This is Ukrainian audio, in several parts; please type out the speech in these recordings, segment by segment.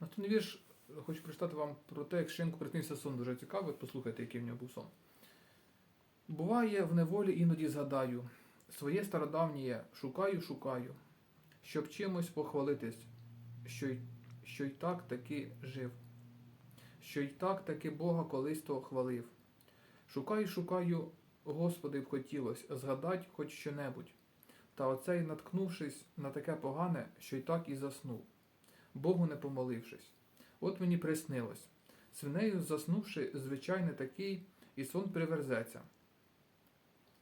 Наступний вірш хочу прочитати вам про те, як Шенку приснився сон. Дуже цікавий. Послухайте, який в нього був сон. Буває, в неволі іноді згадаю, своє стародавнє шукаю, шукаю, щоб чимось похвалитись, що й, що й так таки жив, що й так таки Бога колись то хвалив. Шукаю, шукаю, Господи, б хотілось згадать хоч що-небудь. Та оцей, наткнувшись на таке погане, що й так і заснув, Богу не помолившись. От мені приснилось. Свинею заснувши, звичайний такий, і сон приверзеться.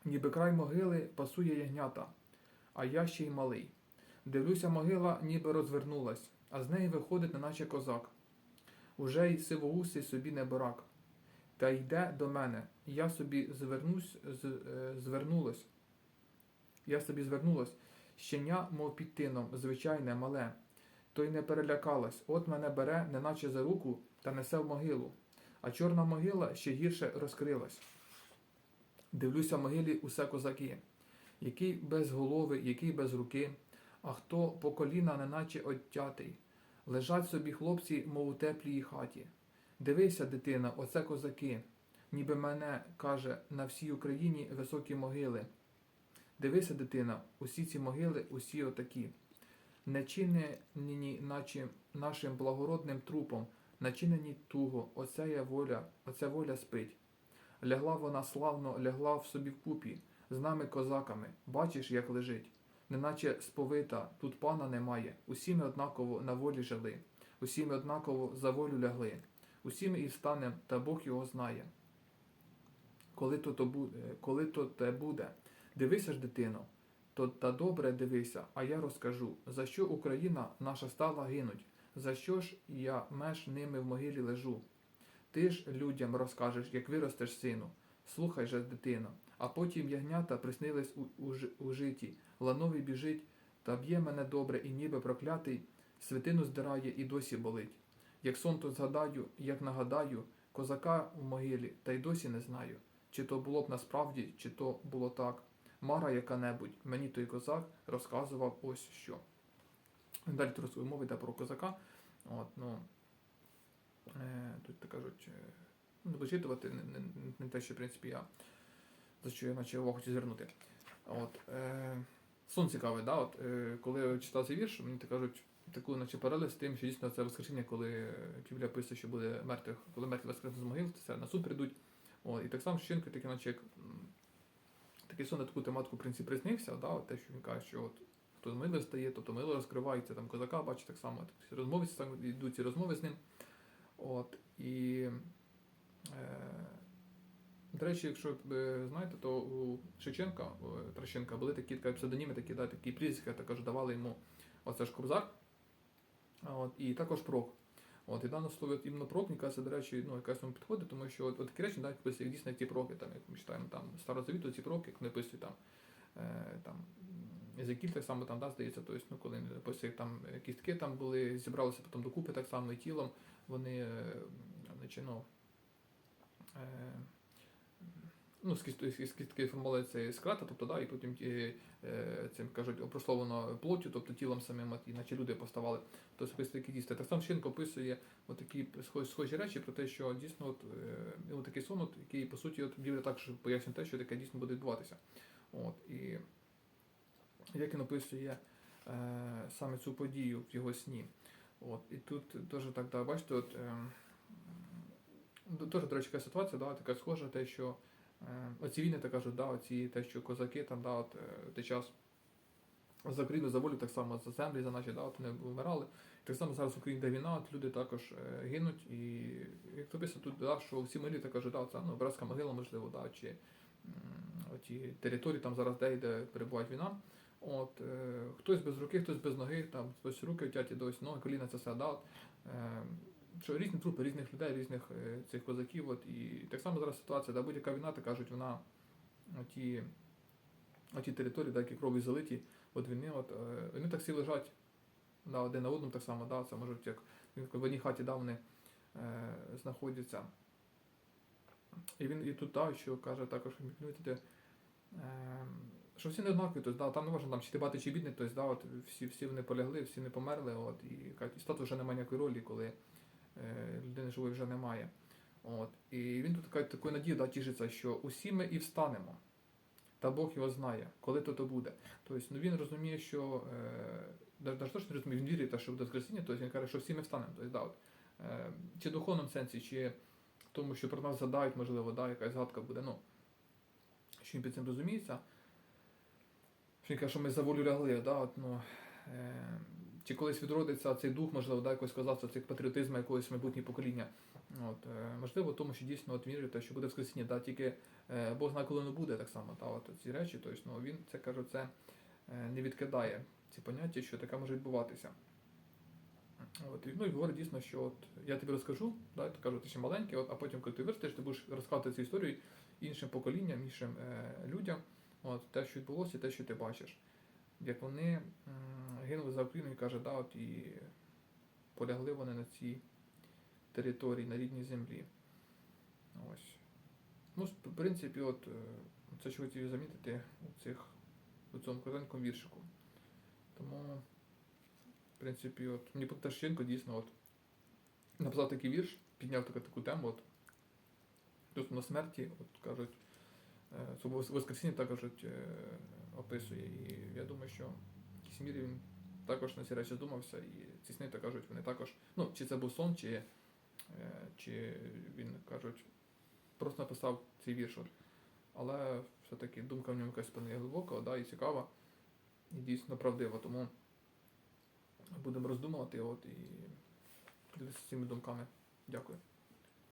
Ніби край могили пасує ягнята, а я ще й малий. Дивлюся, могила ніби розвернулась, а з неї виходить, неначе козак. Уже й сивоусий собі не барак. Та йде до мене, я собі звернусь, е, звернулась. Я собі звернулась, щеня, мов під тином, звичайне, мале. То й не перелякалась, от мене бере, неначе за руку, та несе в могилу. А чорна могила ще гірше розкрилась. Дивлюся в могилі усе козаки, який без голови, який без руки, а хто по коліна, неначе оттятий. Лежать собі хлопці, мов у теплій хаті. Дивися, дитина, оце козаки, ніби мене каже на всій Україні високі могили. Дивися, дитина, усі ці могили, усі отакі. Не чинені, наче нашим благородним трупом, начинені туго, оце є воля, оця воля спить. Лягла вона славно, лягла в собі вкупі, з нами козаками. Бачиш, як лежить. Неначе сповита, тут пана немає. Усі ми однаково на волі жили, усі ми однаково за волю лягли. Усі ми і встанем, та Бог його знає. Коли то, то буде, коли то те буде, дивися ж, дитино, то та добре дивися, а я розкажу, за що Україна наша стала гинуть, за що ж я меж ними в могилі лежу. Ти ж людям розкажеш, як виростеш сину. Слухай же, дитино, а потім ягнята приснились у, у, у житті, лановий біжить, та б'є мене добре, і ніби проклятий, свитину здирає і досі болить. Як сон то згадаю, як нагадаю, козака в могилі, та й досі не знаю, чи то було б насправді, чи то було так. Мара яка-небудь, мені той козак розказував ось що. Далі тут мова йде про козака. От, ну, е, тут так кажуть, е, ну, вичитувати не, не, не те, що в принципі я за що я наче увагу хочу звернути. От, е, сон цікавий, да? От, е, коли читав цей вірш, мені так кажуть, таку наче паралель тим, що дійсно це воскресіння, коли Біблія пише, що буде мертвих, коли мертві воскреснуть з могил, це на суд прийдуть. От, і так само Шевченко, такий, наче як такий сон на таку тематику в принципі приснився, да? от те, що він каже, що от хто з мили встає, тобто мило розкривається, там козака бачить так само, так, розмови там йдуть ці розмови з ним. От, і, е, до речі, якщо ви знаєте, то у Шевченка, у Трощенка були такі така, псевдоніми, такі, да, такі прізвиська, також давали йому оце ж Кобзар, от, і також Прок. От, і дане слово от, іменно прок, мені до речі, ну, якась йому підходить, тому що от, от такі речі навіть писали, як дійсно як ті проки, там, як ми читаємо там старозавіту, ці проки, як вони писують там, е, там Езекіль так само там, да, здається, тобто, ну, коли після там кістки там були, зібралися потім докупи так само і тілом, вони е, значить, ну, е, ну, з кіст- з кістки формували це з крата, тобто, да, і потім е, е, цим кажуть, опрословлено плоттю, тобто тілом самим, іначе люди поставали особисто такі дійсно. Так само Шенко описує такі схожі, речі про те, що дійсно от, е, такий сон, от, який по суті Біблія також пояснює те, що таке дійсно буде відбуватися. От, і як він описує е, саме цю подію в його сні. От, і тут теж так, да, бачите, от, е, теж, до речі, така ситуація, да, така схожа, те, що е, оці війни, так кажуть, да, оці, те, що козаки там, да, от, е, той час за Україну, за волю, так само за землі, за наші, да, от вони вмирали. Так само зараз в Україні де війна, от люди також е, гинуть. І як то писано тут, да, що всі милі так кажуть, да, це ну, братська могила, можливо, да, чи оті території там зараз де, де перебуває війна. От, е, хтось без руки, хтось без ноги, там хтось руки втяті дось, ноги, коліна, це все да, от, е, що різні трупи, різних людей, різних е, цих козаків. От, і так само зараз ситуація, да, будь-яка війна, так кажуть, вона оті, оті території, да, які кров'ю залиті, от війни, от, е, вони так всі лежать да, один на одному так само, да, це можуть як в одній хаті да, вони е, знаходяться. І він і тут да, що каже також, е, що всі не однакові, тобто, да, там не можна там чи ти багатий, чи бідний, тобто, да, от, всі, всі вони полягли, всі не померли, от, і, кажуть, статус вже немає ніякої ролі, коли людини живої вже немає. От, і він тут така, такою надією да, тішиться, що усі ми і встанемо. Та Бог його знає, коли то то буде. Тобто ну, він розуміє, що е, не розуміє, він вірить, що буде Воскресіння, тобто він каже, що всі ми встанемо. Тобто, да, от, е, чи в духовному сенсі, чи в тому, що про нас задають, можливо, да, якась згадка буде. Ну, що він під цим розуміється. Він каже, що ми за волю лягли, да, от, ну, е, чи колись відродиться цей дух, можливо, да, якось казався, цей патріотизму якогось майбутнє покоління. От, е, можливо, тому, що дійсно от вірите, що буде Воскресіння, да, тільки е, Бог знає, коли воно буде так само. Та, от, ці речі, тобто, ну, він це каже, це е, не відкидає ці поняття, що таке може відбуватися. От, ну і говорить дійсно, що от я тобі розкажу, да, то кажу, ти ще маленький, от, а потім, коли ти виростеш, ти будеш розказувати цю історію іншим поколінням, іншим е, людям, от, те, що відбулося, те, що ти бачиш. Як вони м, гинули за Україну, і каже, да, от, і полягли вони на цій території, на рідній землі. Ось. Ну, в принципі, от, е, це що хотів замітити у, цих, у цьому коротенькому віршику. Тому, в принципі, от, мені Поташенко дійсно от, написав такий вірш, підняв таку, таку тему. От, стосовно смерті, от кажуть, е, Воскресіння так кажуть, е, описує. І я думаю, що в якійсь мірі він також на ці речі задумався, і ці сни, так кажуть, вони також, ну, чи це був сон, чи, е, чи він кажуть, просто написав цей вірш. Але все-таки думка в ньому якась певна глибока, да, і цікава, і дійсно правдива. Тому будемо роздумувати от, і дивитися цими думками. Дякую.